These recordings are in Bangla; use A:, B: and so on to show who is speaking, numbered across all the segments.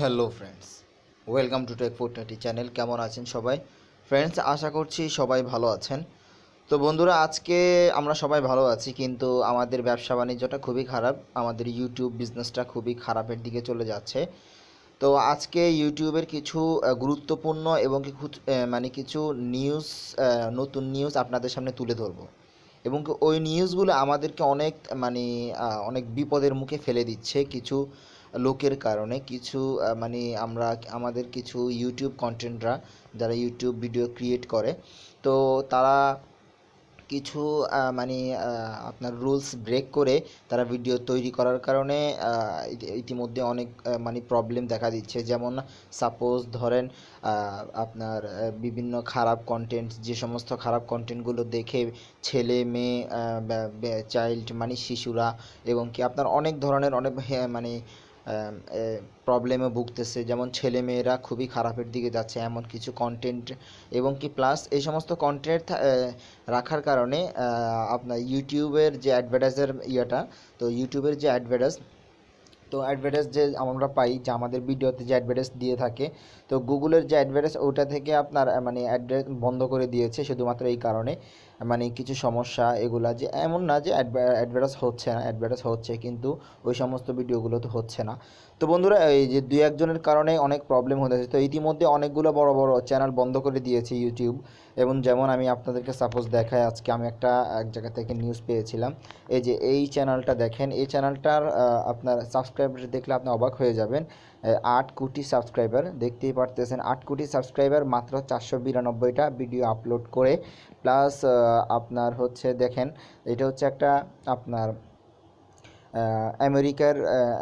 A: Hello friends, welcome to tech four twenty channel. কেমন আছেন সবাই? ফ্রেন্ডস, আশা করছি সবাই ভালো আছেন। তো বন্ধুরা, আজকে আমরা সবাই ভালো আছি, কিন্তু আমাদের ব্যবসা বাণিজ্যটা খুবই খারাপ, আমাদের ইউটিউব বিজনেসটা খুবই খারাপের দিকে চলে যাচ্ছে। তো আজকে ইউটিউবের কিছু গুরুত্বপূর্ণ এবং মানে কিছু নিউজ নতুন নিউজ আপনাদের সামনে তুলে ধরবো। এবং ওই নিউজগুলো আমাদেরকে অনেক মানে অনেক বিপদের মুখে ফেলে দিচ্ছে। কিছু লোকের কারণে কিছু মানে আমরা আমাদের কিছু ইউটিউব কন্টেন্টরা যারা ইউটিউব ভিডিও ক্রিয়েট করে তো তারা কিছু মানে আপনার রুলস ব্রেক করে তারা ভিডিও তৈরি করার কারণে ইতিমধ্যে অনেক মানে প্রবলেম দেখা দিচ্ছে। যেমন সাপোজ ধরেন আপনার বিভিন্ন খারাপ কন্টেন্ট যে সমস্ত খারাপ কন্টেন্টগুলো দেখে ছেলে মেয়ে চাইল্ড মানে শিশুরা এবং কি আপনার অনেক ধরনের অনেক হ্যাঁ, মানে প্রবলেমে ভুগতেছে। যেমন ছেলে মেয়েরা খুবই খারাপের দিকে যাচ্ছে, এমন কিছু কন্টেন্ট এবং কি প্লাস এই সমস্ত কন্টেন্ট রাখার কারণে আপনার ইউটিউবের যে অ্যাডভার্টাইজের ইয়েটা, তো ইউটিউবের যে অ্যাডভার্টাইজ তো অ্যাডভার্টাইজ যে আমরা পাই, যে আমাদের ভিডিওতে যে অ্যাডভার্টাইজ দিয়ে থাকে, তো গুগলের যে অ্যাডভার্টাইজ ওটা থেকে আপনার মানে অ্যাড্রেস বন্ধ করে দিয়েছে শুধুমাত্র এই কারণে। মানে কিছু সমস্যা, এগুলা যে এমন না যে অ্যাডভার্টাইজ হচ্ছে না অ্যাডভার্টাইজ হচ্ছে কিন্তু ওই সমস্ত ভিডিওগুলো তো হচ্ছে না। তো বন্ধুরা, এই যে দুই একজনের কারণে অনেক প্রবলেম হতেছে তো ইতিমধ্যে অনেকগুলো বড় বড় চ্যানেল বন্ধ করে দিয়েছে ইউটিউব এবং যেমন আমি আপনাদেরকে সাপোজ দেখাই, আজকে আমি একটা, এক জায়গা থেকে নিউজ পেয়েছিলাম। এই যে এই চ্যানেলটা দেখেন, এই চ্যানেলটার আপনার সাবস্ক্রাইবার দেখলে আপনি অবাক হয়ে যাবেন। আট কোটি সাবস্ক্রাইবার দেখতেই পারতেছেন, আট কোটি সাবস্ক্রাইবার মাত্র চারশো বিরানব্বইটা ভিডিও আপলোড করে। প্লাস আপনার হচ্ছে দেখেন, এটা হচ্ছে একটা আপনার আমেরিকার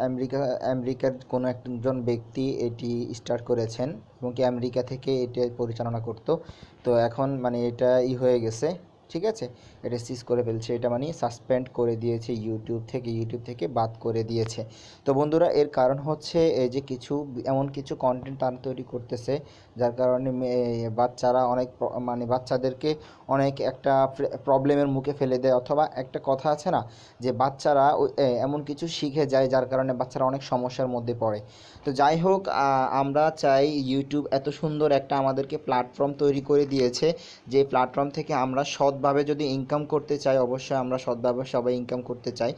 A: আমেরিকা, আমেরিকার কোনো একজন ব্যক্তি এটি স্টার্ট করেছেন এবং কি আমেরিকা থেকে এটা পরিচালনা করতো। তো এখন মানে এটা ই হয়ে গেছে। ঠিক আছে? এটা সিজ করে ফেলছে, এটা মানে সাসপেন্ড করে দিয়েছে ইউটিউব থেকে ইউটিউব থেকে বাদ করে দিয়েছে। তো বন্ধুরা, এর কারণ হচ্ছে এই যে কিছু, এমন কিছু কন্টেন্ট তারা তৈরি করতেছে, যার কারণে বাচ্চারা অনেক মানে বাচ্চাদেরকে অনেক একটা প্রবলেমের মুখে ফেলে দেয়। অথবা একটা কথা আছে না, যে বাচ্চারা এমন কিছু শিখে যায় যার কারণে বাচ্চারা অনেক সমস্যার মধ্যে পড়ে। তো যাই হোক আমরা চাই ইউটিউব এত সুন্দর একটা আমাদেরকে প্ল্যাটফর্ম তৈরি করে দিয়েছে, যে প্ল্যাটফর্ম থেকে আমরা সৎভাবে যদি ইনকাম করতে চাই অবশ্যই আমরা সৎভাবে সবাই ইনকাম করতে চাই।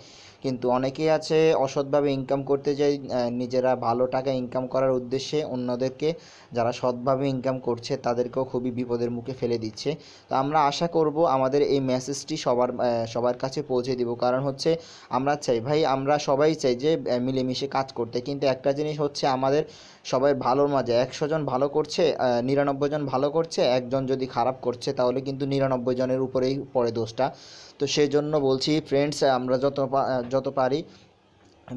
A: কিন্তু অনেকেই আছে অসৎভাবে ইনকাম করতে চাই নিজেরা ভালো টাকা ইনকাম করার উদ্দেশ্যে অন্যদেরকে যারা সৎভাবে ইনকাম করছে, তাদেরকেও খুবই বিপদের মুখে ফেলে দিচ্ছে। তো আমরা আশা করব আমাদের এই মেসেজটি সবার সবার কাছে পৌঁছে দিব। কারণ হচ্ছে আমরা চাই, ভাই, আমরা সবাই চাই যে মিলেমিশে কাজ করতে। কিন্তু একটা জিনিস হচ্ছে আমাদের সবাই ভালোর মাঝে। একশো জন ভালো করছে নিরানব্বই জন ভালো করছে, একজন যদি খারাপ করছে তাহলে কিন্তু নিরানব্বই জনের উপরেই পড়ে দোষটা। তো সেই জন্য বলছি ফ্রেন্ডস আমরা যত যত পারি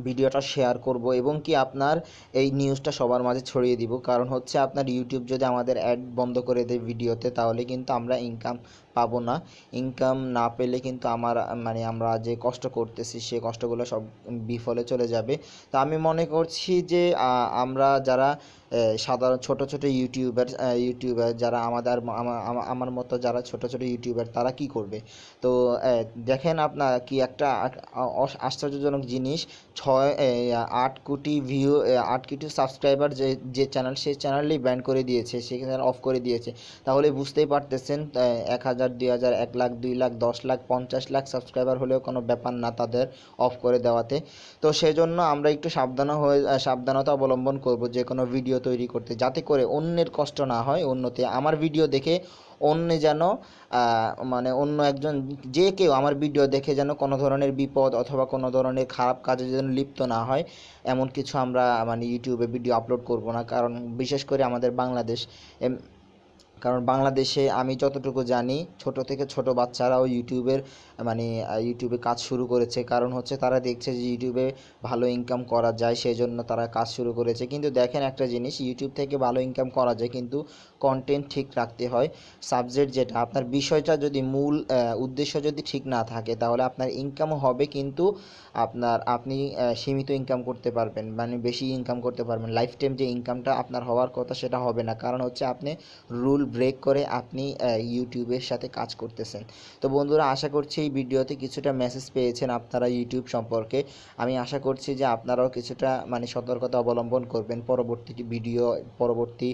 A: ভিডিওটা শেয়ার করব এবং কি আপনার এই নিউজটা সবার মাঝে ছড়িয়ে দিব। কারণ হচ্ছে আপনার ইউটিউব যদি আমাদের অ্যাড বন্ধ করে দেয় ভিডিওতে, তাহলে কিন্তু আমরা ইনকাম পাবো না। ইনকাম না পেলে কিন্তু আমার মানে আমরা যে কষ্ট করতেছি, সে কষ্টগুলো সব বিফলে চলে যাবে। তো আমি মনে করছি যে আমরা যারা সাধারণ ছোট ছোট ইউটিউবার ইউটিউবার যারা আমাদের, আমা- আমা- আমার মতো যারা ছোট ছোট ইউটিউবার, তারা কি করবে? তো দেখেন আপনার কি একটা আশ্চর্যজনক জিনিস। ছয় আট কোটি ভিউ আট কোটি সাবস্ক্রাইবার যে যে চ্যানেল সেই চ্যানেলই ব্যান করে দিয়েছে সেই চ্যানেল অফ করে দিয়েছে। তাহলে বুঝতেই পারতেছেন এক হাজার দুই হাজার, এক লাখ, দুই লাখ, দশ লাখ, পঞ্চাশ লাখ সাবস্ক্রাইবার হলেও কোনো ব্যাপার না তাদের অফ করে দেওয়াতে। তো সেই জন্য আমরা একটু সাবধান হয়ে সাবধানতা অবলম্বন করব যে কোনো ভিডিও তৈরি করতে, যাতে করে অন্যের কষ্ট না হয় অন্যতে। আমার ভিডিও দেখে অন্য যেন মানে অন্য একজন, যে কেউ আমার ভিডিও দেখে যেন কোনো ধরনের বিপদ অথবা কোনো ধরনের খারাপ কাজে যেন লিপ্ত না হয়, এমন কিছু আমরা মানে ইউটিউবে ভিডিও আপলোড করব না। কারণ বিশেষ করে আমাদের বাংলাদেশ কারণ বাংলাদেশে আমি যতটুকু জানি, ছোট থেকে ছোট বাচ্চারাও ইউটিউবের মানে ইউটিউবে কাজ শুরু করেছে। কারণ হচ্ছে তারা দেখছে যে ইউটিউবে ভালো ইনকাম করা যায় সেই জন্য তারা কাজ শুরু করেছে। কিন্তু দেখেন একটা জিনিস, ইউটিউব থেকে ভালো ইনকাম করা যায়, কিন্তু কন্টেন্ট ঠিক রাখতে হয়। সাবজেক্ট যেটা, আপনার বিষয়টা যদি মূল উদ্দেশ্য যদি ঠিক না থাকে, তাহলে আপনার ইনকামও হবে কিন্তু আপনার, আপনি সীমিত ইনকাম করতে পারবেন মানে বেশি ইনকাম করতে পারবেন। লাইফ টাইম যে ইনকামটা আপনার হওয়ার কথা, সেটা হবে না। কারণ হচ্ছে আপনি রুল ব্রেক করে আপনি ইউটিউবের সাথে কাজ করতেছেন। তো বন্ধুরা, আশা করছি এই ভিডিওতে কিছুটা মেসেজ পেয়েছেন আপনারা ইউটিউব সম্পর্কে। আমি আশা করছি যে আপনারাও কিছুটা মানে সতর্কতা অবলম্বন করবেন পরবর্তী ভিডিও, পরবর্তী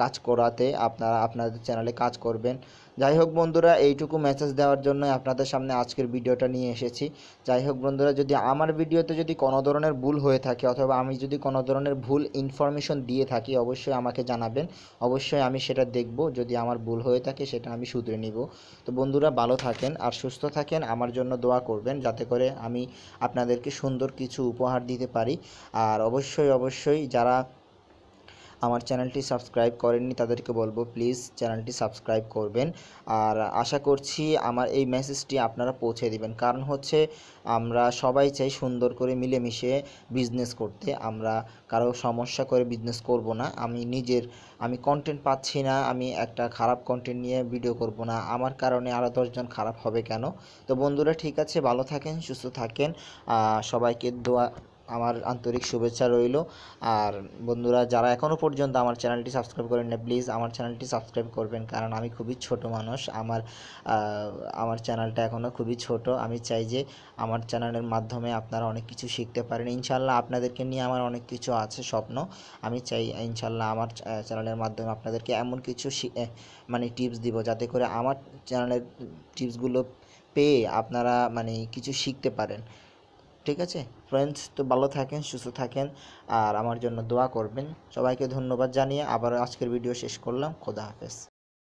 A: কাজ করাতে। আপনারা, আপনাদের চ্যানেলে কাজ করবেন। যাই হোক বন্ধুরা, এইটুকু মেসেজ দেওয়ার জন্য আপনাদের সামনে আজকের ভিডিওটা নিয়ে এসেছি। যাই হোক বন্ধুরা, যদি আমার ভিডিওতে যদি কোনো ধরনের ভুল হয়ে থাকে অথবা আমি যদি কোনো ধরনের ভুল ইনফরমেশন দিয়ে থাকি, অবশ্যই আমাকে জানাবেন। অবশ্যই আমি সেটা দেখব, যদি আমার ভুল হয়ে থাকে সেটা আমি শুধরে নিব। তো বন্ধুরা, ভালো থাকেন আর সুস্থ থাকেন। আমার জন্য দোয়া করবেন, যাতে করে আমি আপনাদেরকে সুন্দর কিছু উপহার দিতে পারি। আর অবশ্যই অবশ্যই যারা আমার চ্যানেলটি সাবস্ক্রাইব করেননি তাদেরকে বলব, প্লিজ চ্যানেলটি সাবস্ক্রাইব করবেন। আর আশা করছি আমার এই মেসেজটি আপনারা পৌঁছে দিবেন। কারণ হচ্ছে আমরা সবাই চাই সুন্দর করে মিলেমিশে বিজনেস করতে। আমরা কারও সমস্যা করে বিজনেস করব না। আমি নিজের, আমি কন্টেন্ট পাচ্ছি না, আমি একটা খারাপ কন্টেন্ট নিয়ে ভিডিও করব না। আমার কারণে আরও দশজন খারাপ হবে কেন? তো বন্ধুরা ঠিক আছে, ভালো থাকেন, সুস্থ থাকেন। সবাইকে দোয়া আমার আন্তরিক শুভেচ্ছা রইল। আর বন্ধুরা, যারা এখনও পর্যন্ত আমার চ্যানেলটি সাবস্ক্রাইব করেন না প্লিজ আমার চ্যানেলটি সাবস্ক্রাইব করবেন, কারণ আমি খুবই ছোট মানুষ। আমার আমার চ্যানেলটা এখনও খুবই ছোট। আমি চাই যে আমার চ্যানেলের মাধ্যমে আপনারা অনেক কিছু শিখতে পারেন। ইনশাল্লাহ আপনাদেরকে নিয়ে আমার অনেক কিছু আছে স্বপ্ন। আমি চাই ইনশাল্লাহ আমার চ্যানেলের মাধ্যমে আপনাদেরকে এমন কিছু মানে টিপস দিব, যাতে করে আমার চ্যানেলের টিপসগুলো পেয়ে আপনারা মানে কিছু শিখতে পারেন। ঠিক আছে? ফ্রেন্ডস তো ভালো থাকেন, সুস্থ থাকেন, আর আমার জন্য দোয়া করবেন। সবাইকে ধন্যবাদ জানিয়ে আবার আজকের ভিডিও শেষ করলাম। খোদা হাফেজ।